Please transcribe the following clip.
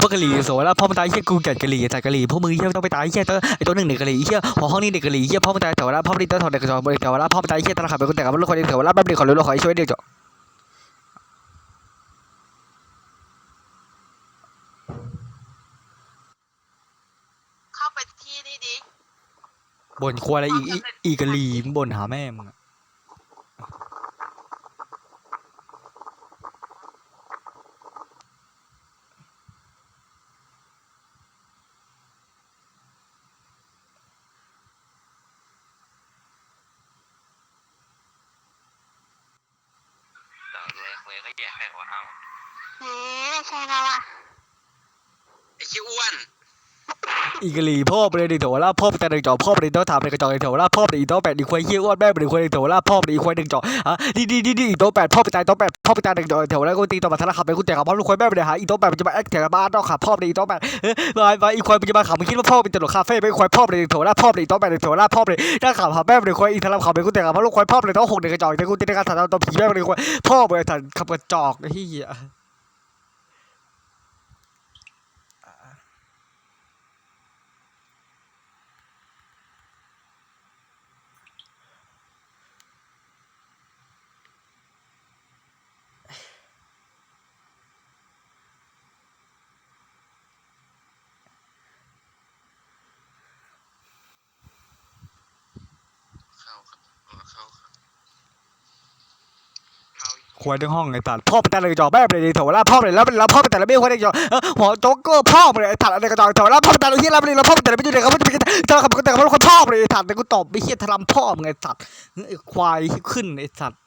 พวกกะหรี่โสแล้วพ่อมันตายเฮียกูเกลียดกะหรี่แต่กะหรี่พวกมึงเฮียต้องไปตายเฮียตัวไอตัวหนึ่งเด็กกะหรี่เฮียหัวห้องนี้เด็กกะหรี่เฮียพ่อมันตายแต่ว่าพ่อมันตายถอดเด็กกระจอกแต่ว่าพ่อมันตายเฮียตลาดขับไปคนแต่กับลูกคนเดียวแต่ว่าแป๊บเดียวขอรู้ขอช่วยเดียวจบเข้าไปที่นี่ดิบ่นควายอะไรอีกอีกะหรี่บ่นหาแม่มึงอะ เรา เลยคุยก็แยกให้ว่าเอาเฮ้ยใช่แล้วอะไอ้ขี้อ้วน อีกะหรี่พ่อไปเลยดิโถล่าพ่อไปแต่เด็กจอพ่อไปเลยต้องถามเด็กกระจอกโถล่าพ่อไปอีโต๊ะแปดอีควายเฮี้ยอ้วนแม่ไปอีควายโถล่าพ่อไปอีควายหนึ่งจอกอะดีดีดีดีอีโต๊ะแปดพ่อไปตายโต๊ะแปดพ่อไปตายเด็กจอกโถล่ากูตีต่อมาทะเลาะขับไปกูแต่กับพ่อลูกควายแม่ไปเลยหาอีโต๊ะแปดมันจะมาแอคแถวบ้านนอกขับพ่อไปอีโต๊ะแปดเฮ้ยมามาอีควายมันจะมาขับมึงคิดว่าพ่อเป็นตลกคาเฟ่ไม่ควายพ่อไปเลยโถล่าพ่อไปอีโต๊ะแปดโถล่าพ่อไปเลยถ้าขับหาแม่ไปเลยควายอีทะเลาะขับไปกูแต่กับพ่อลูกควายพ่อไปเลยต้องหกเด็กกระจอกแต่กูตีในการถ่ายตัวผีแม่ไปเลยควายพ่อไปเลยถ่ายขับกระจอกไอ้เหี้ย เข้าครับอ๋อเข้าครับ ควายทั้งห้องไอ้สัตว์พ่อไปแต่ละกระจอกแม่ไปเลยโถล่าพ่อไปเลยแล้วแล้วพ่อไปแต่ละไม่ควายกระจอกหัวโจ๊กเกอร์พ่อไปเลยไอ้สัตว์อะไรกระจอกโถล่าพ่อไปแต่ละเฮียล้วไปเลยแล้วพ่อไปแต่ละไม่อยู่ไหนเขาไม่ไปกันถ้าขับก็แต่กับคนพ่อไปเลยไอ้สัตว์แต่กูตอบไม่เฮียทะลำพ่อมึงไอ้สัตว์ไอ้ควายขึ้นไอ้สัตว์